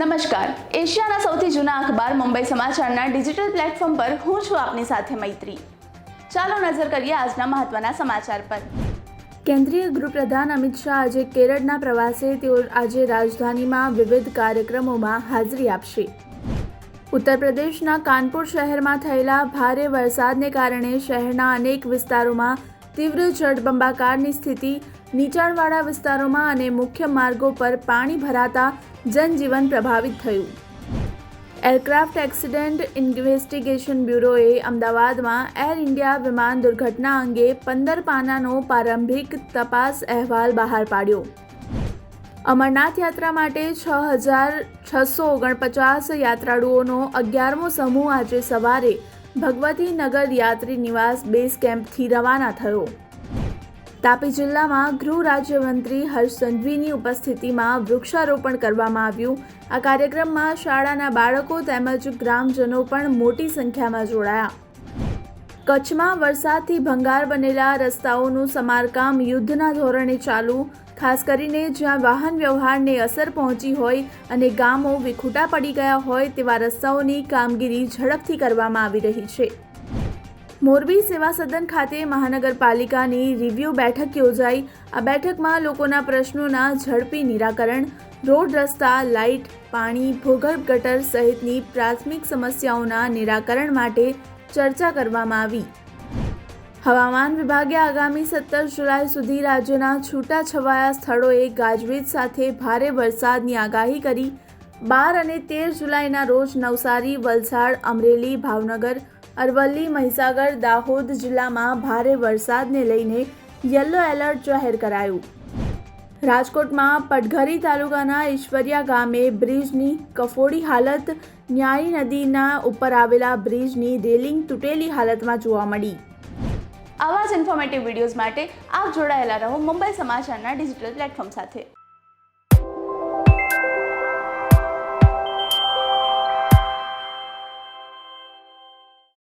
નમસ્કાર. એશિયાના સૌથી જૂના અખબાર મુંબઈ સમાચારના ડિજિટલ પ્લેટફોર્મ પર હું છું આપની સાથે મૈત્રી. ચાલો નજર કરીએ આજના મહત્વના સમાચાર પર. કેન્દ્રીય ગૃહપ્રધાન અમિત શાહ આજે કેરળના પ્રવાસે તેઓ આજે રાજધાનીમાં વિવિધ કાર્યક્રમોમાં હાજરી આપશે. ઉત્તર પ્રદેશના કાનપુર શહેરમાં થયેલા ભારે વરસાદને કારણે શહેરના અનેક વિસ્તારોમાં તીવ્ર જળબંબાકારની સ્થિતિ નીચાણવાળા વિસ્તારોમાં અને મુખ્ય માર્ગો પર પાણી ભરાતા જનજીવન પ્રભાવિત થયું. એરક્રાફ્ટ એક્સિડન્ટ ઇન્વેસ્ટિગેશન બ્યુરોએ અમદાવાદમાં એર ઇન્ડિયા વિમાન દુર્ઘટના અંગે પંદર પાનાનો પ્રારંભિક તપાસ અહેવાલ બહાર પાડ્યો. અમરનાથ યાત્રા માટે છ હજાર છસો ઓગણપચાસ યાત્રાળુઓનો અગિયારમો સમૂહ આજે સવારે ભગવતી નગર યાત્રી નિવાસ બેઝ કેમ્પથી રવાના થયો. તાપી જિલ્લામાં ગૃહ રાજ્યમંત્રી હર્ષ સંઘવીની ઉપસ્થિતિમાં વૃક્ષારોપણ કરવામાં આવ્યું. આ કાર્યક્રમમાં શાળાના બાળકો તેમજ ગ્રામજનો પણ મોટી સંખ્યામાં જોડાયા. કચ્છમાં વરસાદથી ભંગાર બનેલા રસ્તાઓનું સમારકામ યુદ્ધના ધોરણે ચાલુ. ખાસ કરીને જ્યાં વાહન વ્યવહારને અસર પહોંચી હોય અને ગામો વિખૂટા પડી ગયા હોય તેવા રસ્તાઓની કામગીરી ઝડપથી કરવામાં આવી રહી છે. મોરબી સેવા સદન ખાતે મહાનગરપાલિકાની રિવ્યૂ બેઠક યોજાઈ. આ બેઠકમાં લોકોના પ્રશ્નોના ઝડપી નિરાકરણ, રોડ રસ્તા, લાઇટ, પાણી, ભૂગર્ભ ગટર સહિતની પ્રાથમિક સમસ્યાઓના નિરાકરણ માટે ચર્ચા કરવામાં આવી. હવામાન વિભાગે આગામી સત્તર જુલાઈ સુધી રાજ્યના છૂટાછવાયા સ્થળોએ ગાજવીજ સાથે ભારે વરસાદની આગાહી કરી. બાર અને તેર જુલાઈના રોજ નવસારી, વલસાડ, અમરેલી, ભાવનગર અરવલ્લી, મહીસાગર, દાહોદ જિલ્લામાં ભારે વરસાદને લઈને યલો એલર્ટ જાહેર કરાયું. રાજકોટમાં પટઘરી તાલુકાના ઈશ્વરિયા ગામે બ્રિજની કફોડી હાલત ન્યાયી નદીના ઉપર આવેલા બ્રિજની રેલિંગ તૂટેલી હાલતમાં જોવા મળી. આવા જ ઇન્ફોર્મેટિવ વિડીયોઝ માટે આપ જોડાયેલા રહો મુંબઈ સમાચારના ડિજિટલ પ્લેટફોર્મ સાથે.